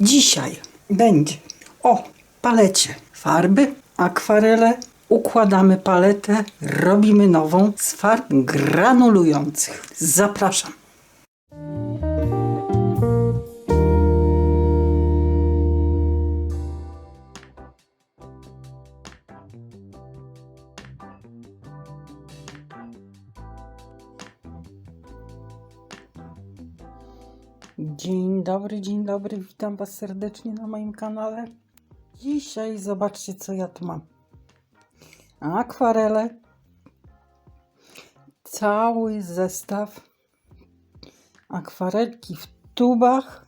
Dzisiaj będzie o palecie farby, akwarele. Układamy paletę, robimy nową z farb granulujących. Zapraszam. Dobry, dzień dobry, witam Was serdecznie na moim kanale. Dzisiaj zobaczcie, co ja tu mam. Akwarele, cały zestaw akwarelki w tubach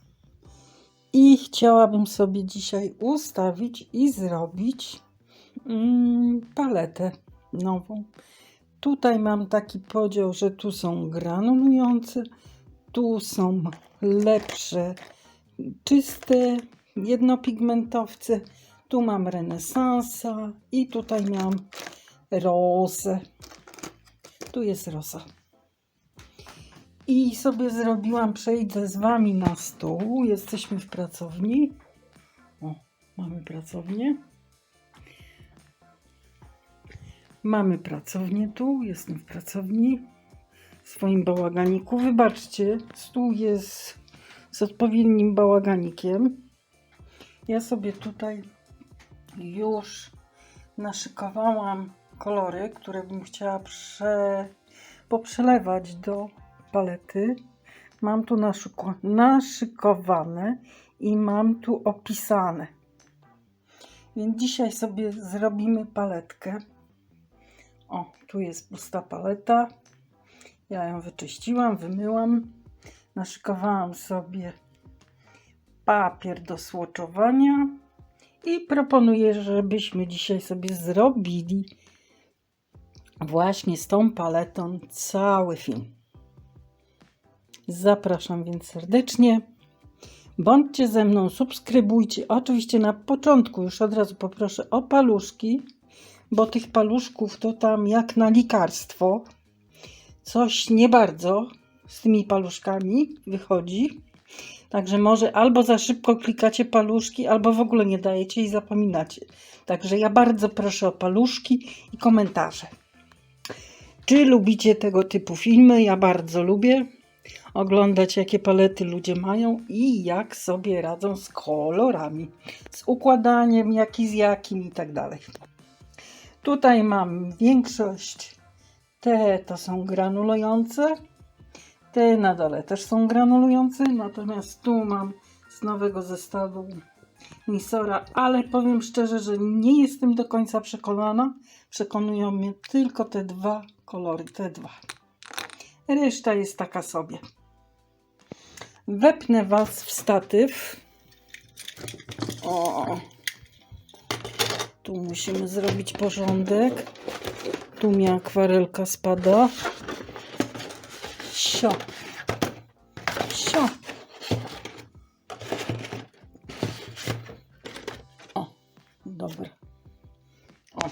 i chciałabym sobie dzisiaj ustawić i zrobić mm, paletę nową. Tutaj mam taki podział, że tu są granulujące, tu są lepsze, czyste jednopigmentowce. Tu mam renesansa i tutaj mam rozę. Tu jest rosa. I sobie zrobiłam, przejdę z Wami na stół. Jesteśmy w pracowni. O, mamy pracownię. Mamy pracownię tu, jestem w pracowni w swoim bałaganiku. Wybaczcie, stół jest z odpowiednim bałaganikiem. Ja sobie tutaj już naszykowałam kolory, które bym chciała prze... poprzelewać do palety. Mam tu naszyko... naszykowane i mam tu opisane. Więc dzisiaj sobie zrobimy paletkę. O, tu jest pusta paleta. Ja ją wyczyściłam, wymyłam. Naszykowałam sobie papier do słoczowania i proponuję, żebyśmy dzisiaj sobie zrobili właśnie z tą paletą cały film. Zapraszam więc serdecznie. Bądźcie ze mną, subskrybujcie. Oczywiście na początku już od razu poproszę o paluszki, bo tych paluszków to tam jak na likarstwo. Coś nie bardzo z tymi paluszkami wychodzi. Także może albo za szybko klikacie paluszki, albo w ogóle nie dajecie i zapominacie. Także ja bardzo proszę o paluszki i komentarze. Czy lubicie tego typu filmy? Ja bardzo lubię oglądać, jakie palety ludzie mają i jak sobie radzą z kolorami, z układaniem, jaki z jakim i tak dalej. Tutaj mam większość, te to są granulujące, te na dole też są granulujące, natomiast tu mam z nowego zestawu Misora, ale powiem szczerze, że nie jestem do końca przekonana. Przekonują mnie tylko te dwa kolory, te dwa. Reszta jest taka sobie. Wepnę Was w statyw. O, tu musimy zrobić porządek. Tu mi akwarelka spada. Sio. Sio. O, dobra. O,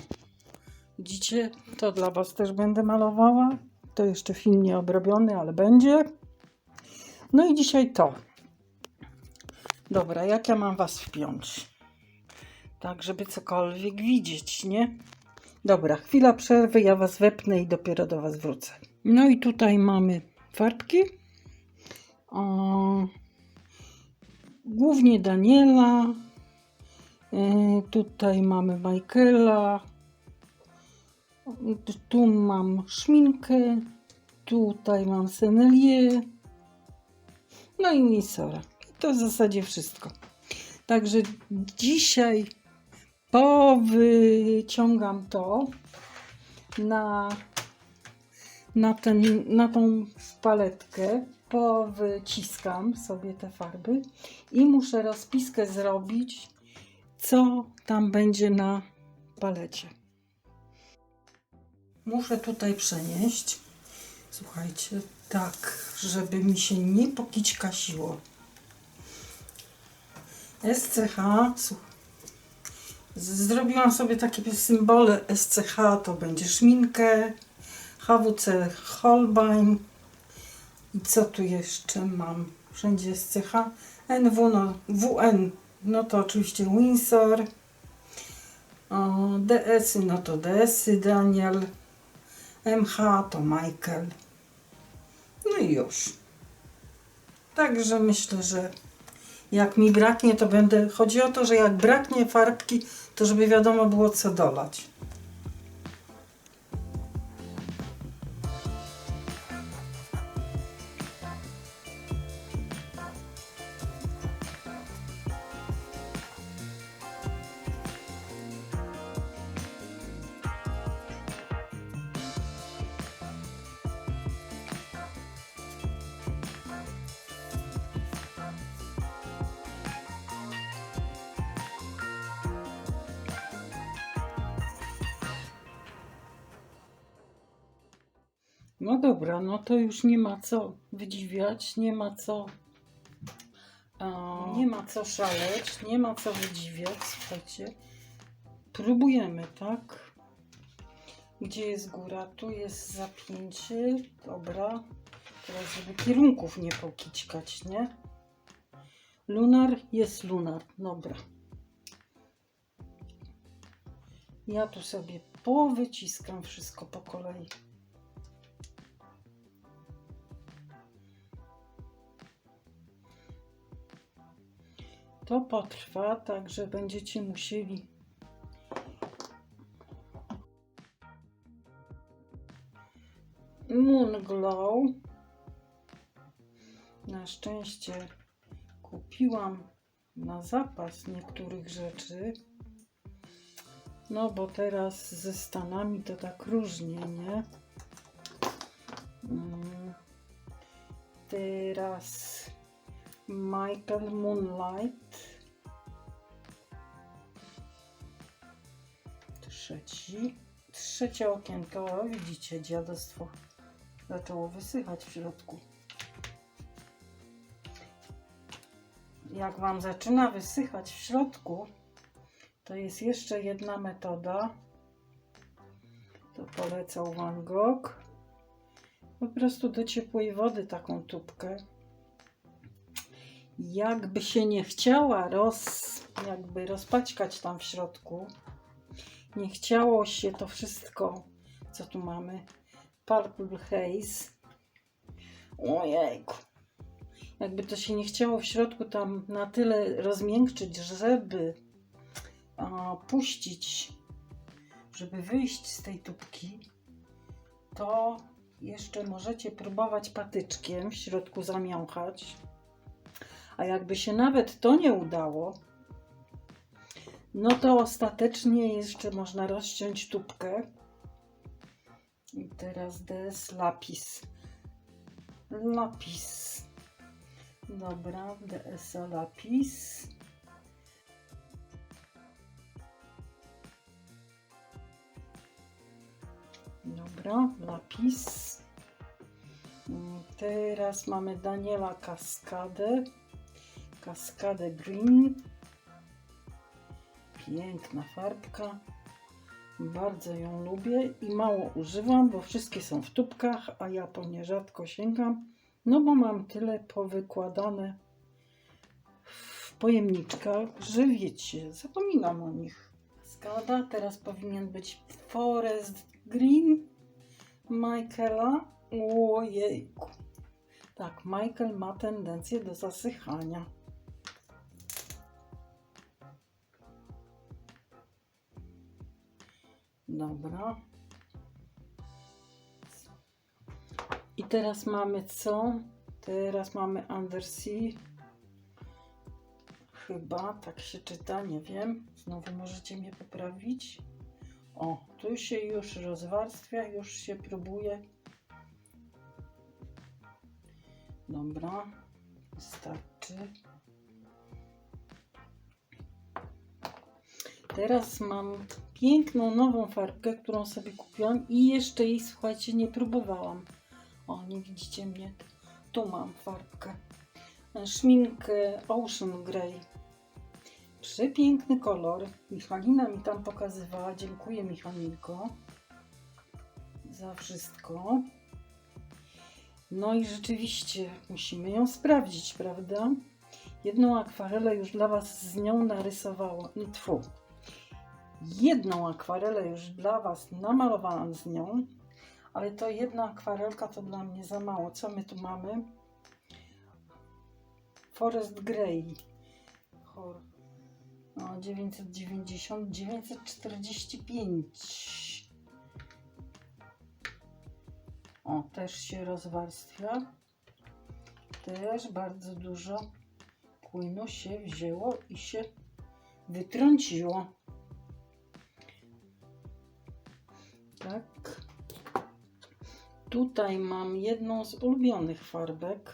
widzicie? To dla Was też będę malowała. To jeszcze film nie obrobiony, ale będzie. No i dzisiaj to. Dobra, jak ja mam Was wpiąć? Tak, żeby cokolwiek widzieć, nie? Dobra, chwila przerwy, ja Was wepnę i dopiero do Was wrócę. No i tutaj mamy farbki. O, głównie Daniela. E, tutaj mamy Michaela. Tu mam szminkę. Tutaj mam Senelier. No i Misora. To w zasadzie wszystko. Także dzisiaj powyciągam to na, na, ten, na tą paletkę. Powyciskam sobie te farby i muszę rozpiskę zrobić, co tam będzie na palecie. Muszę tutaj przenieść. Słuchajcie, tak, żeby mi się nie pokićkasiło. SCH. Zrobiłam sobie takie symbole SCH, to będzie szminkę, HWC Holbein i co tu jeszcze mam? Wszędzie SCH, NW, no, WN, no to oczywiście Windsor. O, DS-y, no to DS-y Daniel. MH to Michael. No i już. Także myślę, że jak mi braknie, to będę. Chodzi o to, że jak braknie farbki, to żeby wiadomo było, co dolać. No dobra, no to już nie ma co wydziwiać, nie ma co. nie ma co szaleć, nie ma co wydziwiać, słuchajcie. Próbujemy, tak? Gdzie jest góra? Tu jest zapięcie. Dobra. Teraz, żeby kierunków nie pokićkać, nie? Lunar jest lunar. Dobra. Ja tu sobie powyciskam wszystko po kolei. To potrwa, także będziecie musieli Moon Glow. Na szczęście kupiłam na zapas niektórych rzeczy. No bo teraz ze Stanami to tak różnie, nie? Mm. Teraz Michael Moonlight. Trzeci. Trzecie okienko. O, widzicie, dziadostwo zaczęło wysychać w środku. Jak Wam zaczyna wysychać w środku, to jest jeszcze jedna metoda. To polecał Van Gogh. Po prostu do ciepłej wody taką tubkę jakby się nie chciała roz, jakby rozpaćkać tam w środku, nie chciało się to wszystko, co tu mamy, Purple Haze, ojejku, jakby to się nie chciało w środku tam na tyle rozmiękczyć, żeby a, puścić, żeby wyjść z tej tubki, to jeszcze możecie próbować patyczkiem w środku zamiąchać. A jakby się nawet to nie udało, no to ostatecznie jeszcze można rozciąć tubkę. I teraz DS lapis. Lapis. Dobra, DS lapis. Dobra, lapis. Mm, Teraz mamy Daniela Kaskadę. Kaskadę Green. Piękna farbka. Bardzo ją lubię i mało używam, bo wszystkie są w tubkach, a ja po nie rzadko sięgam, no bo mam tyle powykładane w pojemniczkach, że wiecie, zapominam o nich. Kaskada, teraz powinien być Forest Green Michaela. Ojejku. Tak, Michael ma tendencję do zasychania. Dobra. I teraz mamy co? Teraz mamy Undersea. Chyba, tak się czyta, nie wiem. Znowu możecie mnie poprawić. O, tu się już rozwarstwia, już się próbuje. Dobra, wystarczy. Teraz mam piękną nową farbkę, którą sobie kupiłam i jeszcze jej, słuchajcie, nie próbowałam. O, nie widzicie mnie. Tu mam farbkę. Szminkę Ocean Grey. Przepiękny kolor. Michalina mi tam pokazywała. Dziękuję Michalinko za wszystko. No i rzeczywiście musimy ją sprawdzić, prawda? Jedną akwarelę już dla Was z nią narysowałam. Tfu. Jedną akwarelę już dla Was namalowałam z nią, ale to jedna akwarelka to dla mnie za mało. Co my tu mamy? Forest Grey. Chor. No, 990, 945. O, też się rozwarstwia. Też bardzo dużo płynu się wzięło i się wytrąciło. Tak. Tutaj mam jedną z ulubionych farbek.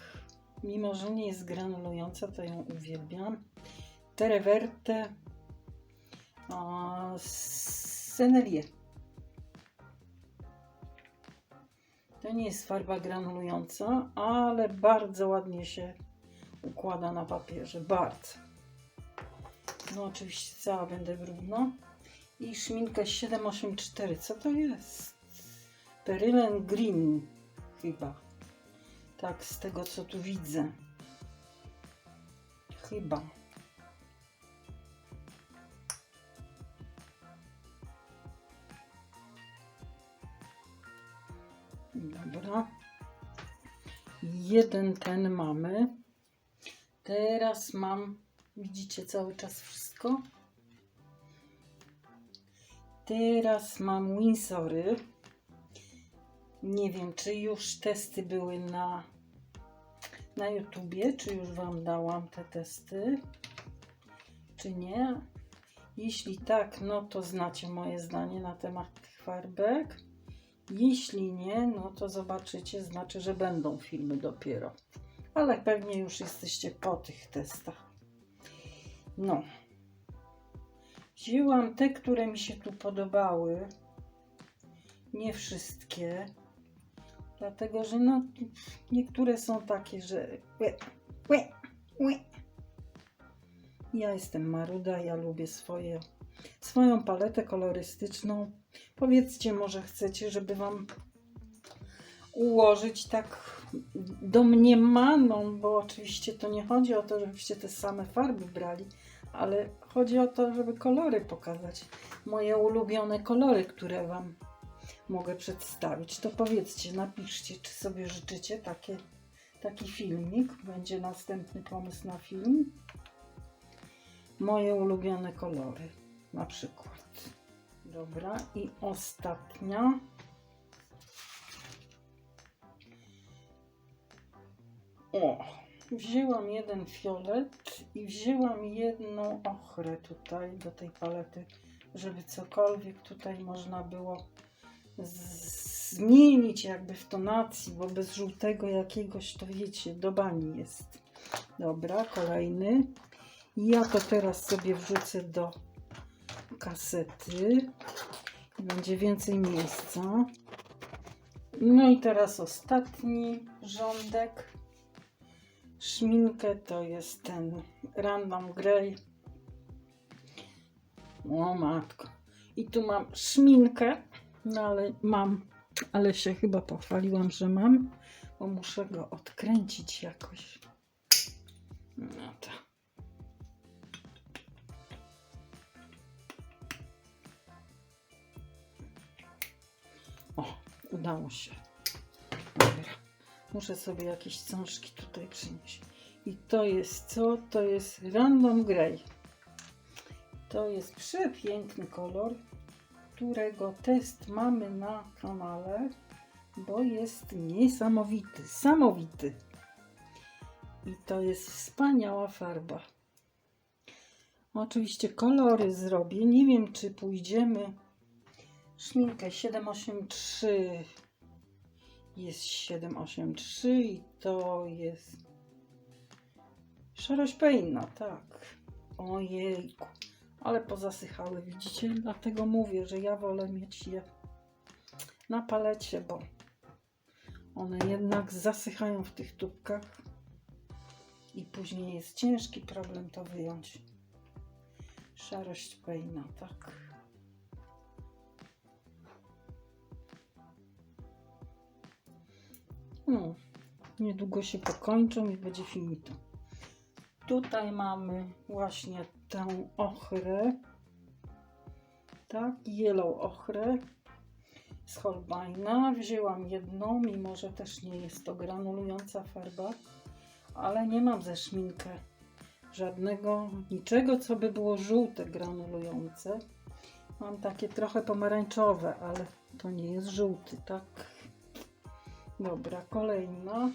Mimo, że nie jest granulująca, to ją uwielbiam. Tereverte Senelie. To nie jest farba granulująca, ale bardzo ładnie się układa na papierze. Bardzo. No oczywiście cała będę brudno. I szminkę 784. Co to jest? Perylen Green chyba. Tak, z tego co tu widzę. Chyba. Dobra. Jeden ten mamy. Teraz mam, widzicie cały czas wszystko. Teraz mam Windsory. Nie wiem, czy już testy były na, na YouTubie, czy już Wam dałam te testy, czy nie. Jeśli tak, no to znacie moje zdanie na temat tych farbek. Jeśli nie, no to zobaczycie, znaczy, że będą filmy dopiero. Ale pewnie już jesteście po tych testach. No. Wzięłam te, które mi się tu podobały. Nie wszystkie. Dlatego, że no, niektóre są takie, że łe, łe, łe. Ja jestem maruda, ja lubię swoje, swoją paletę kolorystyczną. Powiedzcie, może chcecie, żeby Wam ułożyć tak domniemaną, bo oczywiście to nie chodzi o to, żebyście te same farby brali, ale chodzi o to, żeby kolory pokazać. Moje ulubione kolory, które Wam mogę przedstawić. To powiedzcie, napiszcie, czy sobie życzycie takie, taki filmik. Będzie następny pomysł na film. Moje ulubione kolory, na przykład. Dobra, i ostatnia. O, wzięłam jeden fiolet i wzięłam jedną ochrę tutaj do tej palety, żeby cokolwiek tutaj można było zmienić jakby w tonacji, bo bez żółtego jakiegoś to wiecie, do bani jest. Dobra, kolejny. Ja to teraz sobie wrzucę do kasety. Będzie więcej miejsca. No i teraz ostatni rządek. Szminkę to jest ten Random Grey. O matko. I tu mam szminkę, no ale mam, ale się chyba pochwaliłam, że mam, bo muszę go odkręcić jakoś. No to. O, udało się. Muszę sobie jakieś cążki tutaj przynieść. I to jest co? To jest Random Grey. To jest przepiękny kolor, którego test mamy na kanale, bo jest niesamowity, samowity. I to jest wspaniała farba. Oczywiście kolory zrobię. Nie wiem, czy pójdziemy szminkę 783 jest 783 i to jest szarość pejna, tak. Ojejku, ale pozasychały, widzicie? Dlatego mówię, że ja wolę mieć je na palecie, bo one jednak zasychają w tych tubkach i później jest ciężki problem to wyjąć. Szarość pejna, tak. No, niedługo się pokończą i będzie finito. tutaj mamy właśnie tę ochrę. Tak, yellow ochrę z Holbeina. Wzięłam jedną, mimo że też nie jest to granulująca farba, ale nie mam ze szminkę żadnego, niczego, co by było żółte granulujące. Mam takie trochę pomarańczowe, ale to nie jest żółty, tak? Dobra, kolejna.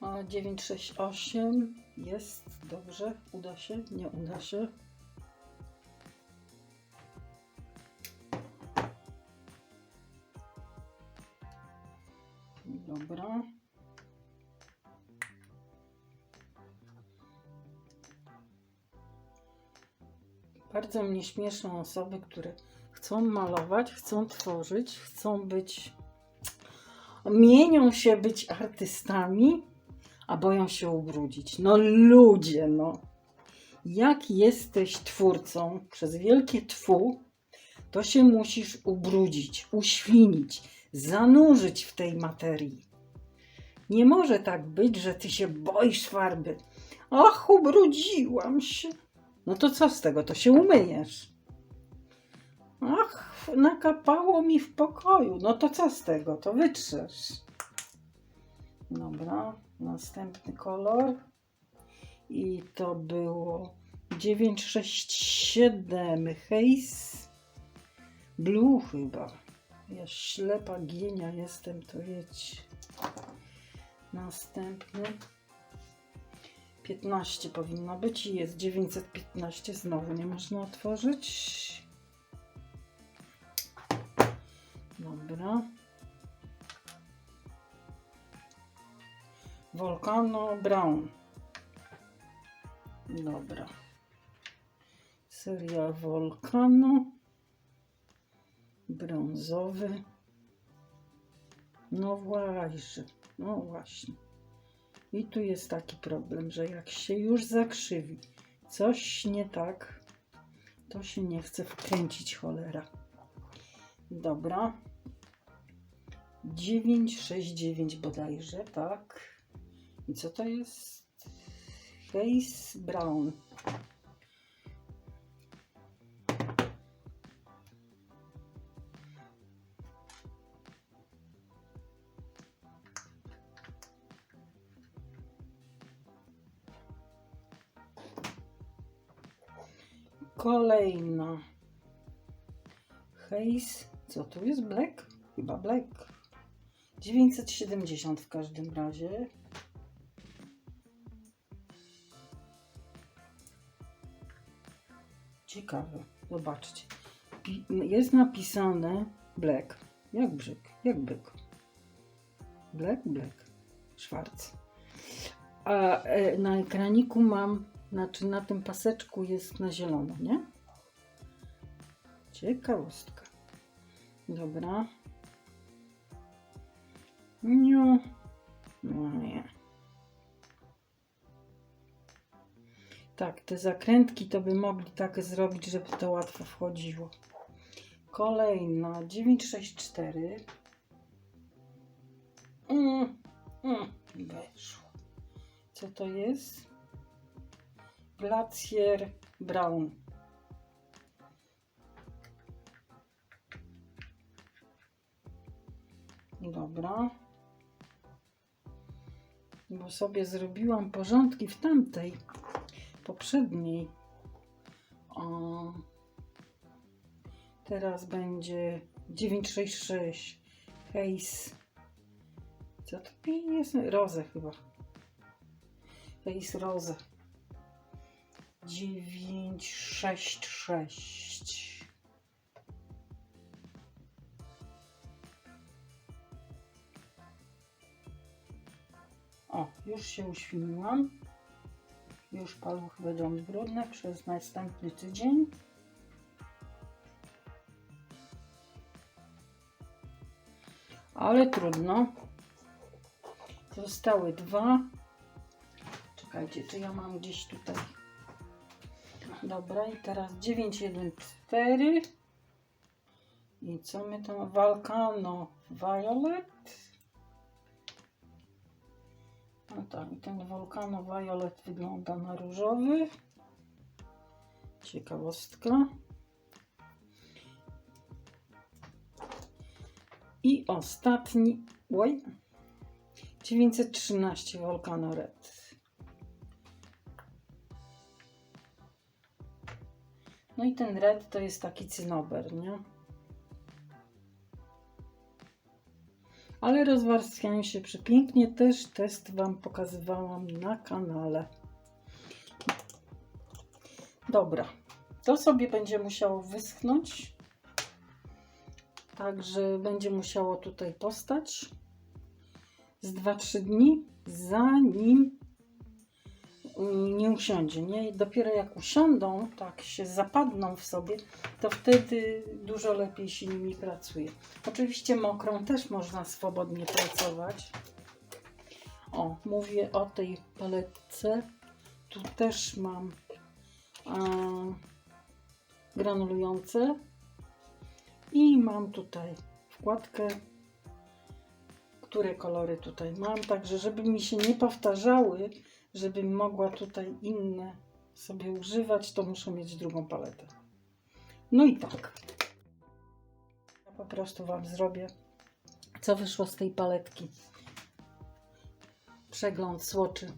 A 968 jest, dobrze, uda się, nie uda się. Dobra. Bardzo mnie śmieszą osoby, które chcą malować, chcą tworzyć, chcą być. Mienią się być artystami, a boją się ubrudzić. No ludzie, no. Jak jesteś twórcą przez wielkie twu, to się musisz ubrudzić, uświnić, zanurzyć w tej materii. Nie może tak być, że ty się boisz farby. Ach, ubrudziłam się. No to co z tego? To się umyjesz. Ach, nakapało mi w pokoju. No to co z tego? To wytrzesz. Dobra, następny kolor. I to było 967 Haze Blue chyba. Ja ślepa gienia jestem, to wiecie. Następny. 15 powinno być i jest 915. Znowu nie można otworzyć. Dobra. Volcano Brown. Dobra. Seria Volcano. Brązowy. No właśnie. No właśnie. I tu jest taki problem, że jak się już zakrzywi coś nie tak, to się nie chce wkręcić cholera. Dobra. 969 bodajże, tak. I co to jest? Face Brown. Kolejna. Haze. Co tu jest? Black? Chyba Black. 970 w każdym razie. Ciekawe. Zobaczcie. Jest napisane Black. Jak brzeg? Jak byk. Black, Black. Schwarz. A e, na ekraniku mam, znaczy na tym paseczku jest na zielono, nie? Ciekawostka. Dobra. No nie. Tak, te zakrętki to by mogli tak zrobić, żeby to łatwo wchodziło. Kolejna 964. Mm, mm, weszło. Co to jest? Glacier Brown. Dobra. Bo sobie zrobiłam porządki w tamtej poprzedniej. O. Teraz będzie 966 Haze. Co to jest? Rozę chyba. Haze Rozę. 966. O, już się uświniłam. Już paluchy będą brudne przez następny tydzień. Ale trudno. Zostały dwa. Czekajcie, czy ja mam gdzieś tutaj. Dobra, i teraz 914. I co my tam? Volcano Violet. A tak, i ten Volcano Violet wygląda na różowy. Ciekawostka. I ostatni, oj, 913 Volcano Red. No i ten red to jest taki cynober, nie? Ale rozwarstwiają się przepięknie. Też test Wam pokazywałam na kanale. Dobra, to sobie będzie musiało wyschnąć. Także będzie musiało tutaj postać z 2-3 dni, zanim nie usiądzie. Nie? I dopiero jak usiądą, tak się zapadną w sobie, to wtedy dużo lepiej się nimi pracuje. Oczywiście mokrą też można swobodnie pracować. O, mówię o tej paletce. Tu też mam a, granulujące i mam tutaj wkładkę, które kolory tutaj mam, także żeby mi się nie powtarzały, żebym mogła tutaj inne sobie używać, to muszę mieć drugą paletę. No i tak. Ja po prostu Wam zrobię, co wyszło z tej paletki. Przegląd słoczy.